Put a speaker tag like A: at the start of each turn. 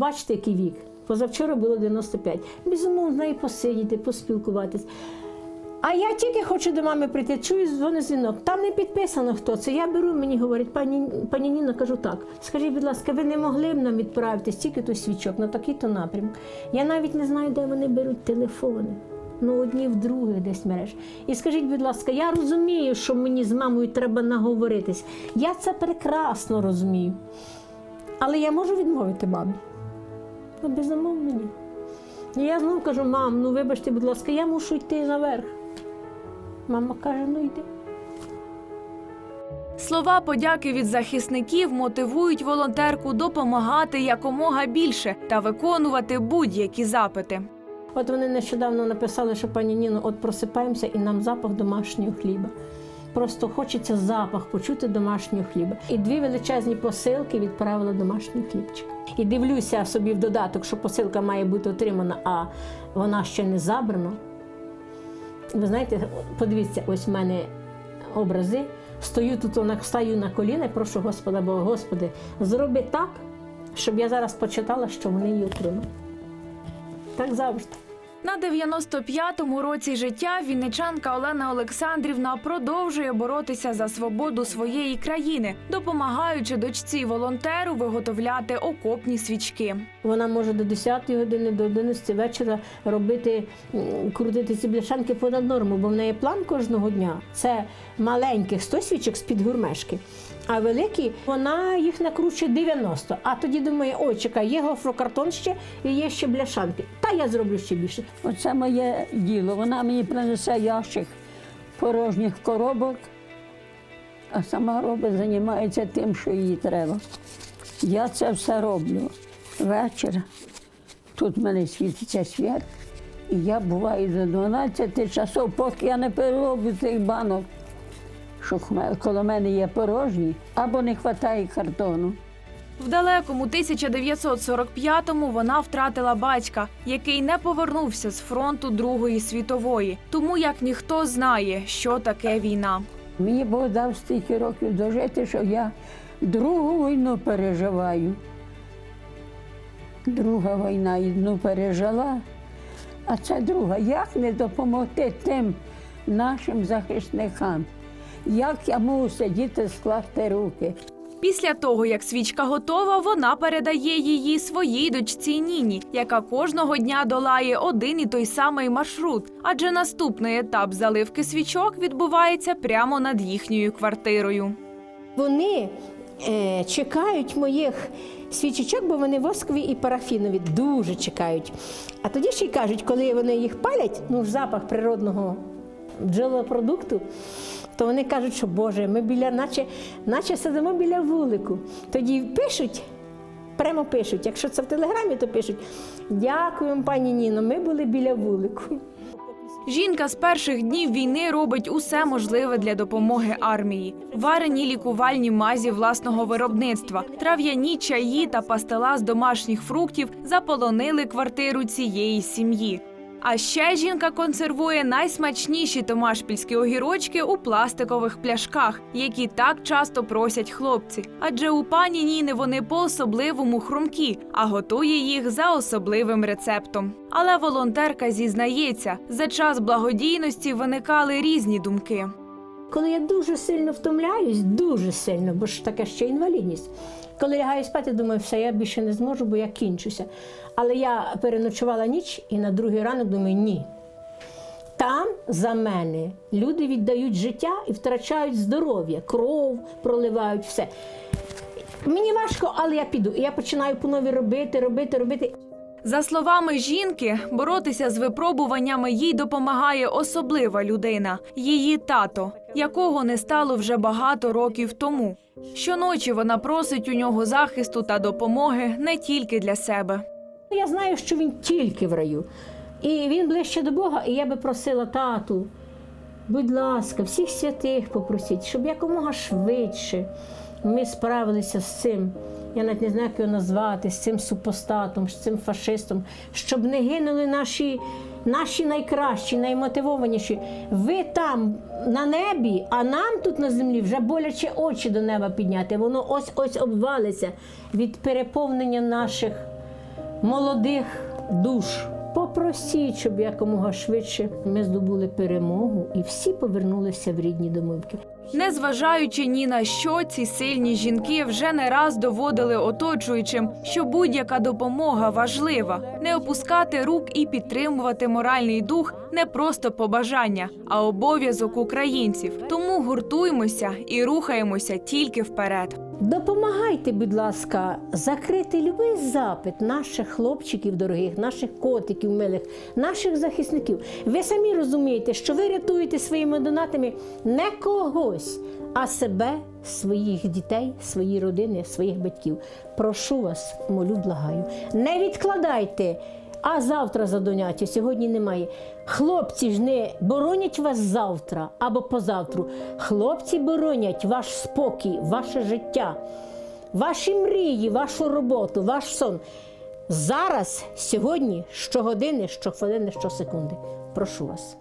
A: бачите, який вік. Позавчора було 95. Безумовно, з нею посидіти, поспілкуватись. А я тільки хочу до мами прийти, чую дзвони дзвінок. Там не підписано хто це. Я беру, мені говорить, пані, пані Ніна, кажу так. Скажіть, будь ласка, ви не могли б нам відправити стільки то свічок на такий-то напрямок. Я навіть не знаю, де вони беруть телефони. Ну, одні в других десь мереж. І скажіть, будь ласка, я розумію, що мені з мамою треба наговоритись. Я це прекрасно розумію. Але я можу відмовити мамі. Ну, безумовно, ні. І я знову кажу, мам, ну вибачте, будь ласка, я мушу йти наверх. Мама каже, ну йди.
B: Слова подяки від захисників мотивують волонтерку допомагати якомога більше та виконувати будь-які запити.
A: От вони нещодавно написали, що пані Ніно, от просипаємося і нам запах домашнього хліба. Просто хочеться запах почути домашнього хліба. І дві величезні посилки відправила домашній хлібчик. І дивлюся собі в додаток, що посилка має бути отримана, а вона ще не забрана. Ви знаєте, подивіться, ось в мене образи. Стою тут, стаю на коліна прошу Господа Бога, Господи, зроби так, щоб я зараз почитала, що вони її отримали. Так завжди.
B: На 95-му році життя вінничанка Олена Олександрівна продовжує боротися за свободу своєї країни, допомагаючи дочці волонтеру виготовляти окопні свічки.
A: Вона може до 10-ї години, до 11 вечора робити, крутити ці бляшанки понад норму, бо в неї план кожного дня це маленьких 100 свічок з-під гурмешки, а великі вона їх накручує 90. А тоді думає, ой, чекай, є гофрокартон ще і є ще бляшанки. Та я зроблю ще більше.
C: Оце моє діло. Вона мені принесе ящик порожніх коробок, а сама робить, займається тим, що їй треба. Я це все роблю. Вечір. Тут в мене світиться світ, і я буваю до 12 часов, поки я не перероблю цих банок, що коло мене є порожні, або не вистачає картону.
B: В далекому 1945-му вона втратила батька, який не повернувся з фронту Другої світової, тому як ніхто знає, що таке війна.
C: Мені Бог дав стільки років дожити, що я другу війну переживаю. Друга війна одну пережила, а це друга. Як не допомогти тим нашим захисникам? Як я можу сидіти, скласти руки?
B: Після того, як свічка готова, вона передає її своїй дочці Ніні, яка кожного дня долає один і той самий маршрут. Адже наступний етап заливки свічок відбувається прямо над їхньою квартирою.
A: Вони е, чекають моїх свічечок, бо вони воскові і парафінові, дуже чекають. А тоді ще й кажуть, коли вони їх палять, ну запах природного бджолопродукту, то вони кажуть, що Боже, ми біля, наче, наче сидимо біля вулику. Тоді пишуть. Прямо пишуть, якщо це в телеграмі, то пишуть Дякуємо, пані Ніно, ми були біля вулику.
B: Жінка з перших днів війни робить усе можливе для допомоги армії: варені лікувальні мазі власного виробництва, трав'яні чаї та пастила з домашніх фруктів заполонили квартиру цієї сім'ї. А ще жінка консервує найсмачніші томашпільські огірочки у пластикових пляшках, які так часто просять хлопці. Адже у пані Ніни вони по-особливому хрумкі, а готує їх за особливим рецептом. Але волонтерка зізнається, за час благодійності виникали різні думки.
A: Коли я дуже сильно втомляюсь, дуже сильно, бо ж таке ще інвалідність. Коли лягаю спати, думаю, все, я більше не зможу, бо я кінчуся. Але я переночувала ніч і на другий ранок думаю, ні. Там за мене люди віддають життя і втрачають здоров'я, кров проливають все. Мені важко, але я піду. І я починаю по нові робити, робити, робити.
B: За словами жінки, боротися з випробуваннями їй допомагає особлива людина її тато, якого не стало вже багато років тому. Щоночі вона просить у нього захисту та допомоги не тільки для себе.
A: Я знаю, що він тільки в раю. І він ближче до Бога, і я би просила тату, будь ласка, всіх святих попросіть, щоб якомога швидше ми справилися з цим. Я навіть не знаю, як його назвати, з цим супостатом, з цим фашистом, щоб не гинули наші, наші найкращі, наймотивованіші. Ви там на небі, а нам тут на землі вже боляче очі до неба підняти. Воно ось ось обвалиться від переповнення наших молодих душ. Попросіть, щоб якомога швидше ми здобули перемогу і всі повернулися в рідні домівки.
B: Незважаючи ні на що, ці сильні жінки вже не раз доводили оточуючим, що будь-яка допомога важлива. Не опускати рук і підтримувати моральний дух не просто побажання, а обов'язок українців. Тому гуртуймося і рухаємося тільки вперед.
A: Допомагайте, будь ласка, закрити будь-який запит наших хлопчиків дорогих, наших котиків милих, наших захисників. Ви самі розумієте, що ви рятуєте своїми донатами не когось, а себе, своїх дітей, свої родини, своїх батьків. Прошу вас, молю, благаю. Не відкладайте. А завтра задоняття, сьогодні немає. Хлопці ж не боронять вас завтра або позавтру. Хлопці боронять ваш спокій, ваше життя, ваші мрії, вашу роботу, ваш сон. Зараз, сьогодні, щогодини, щохвилини, щосекунди. Прошу вас.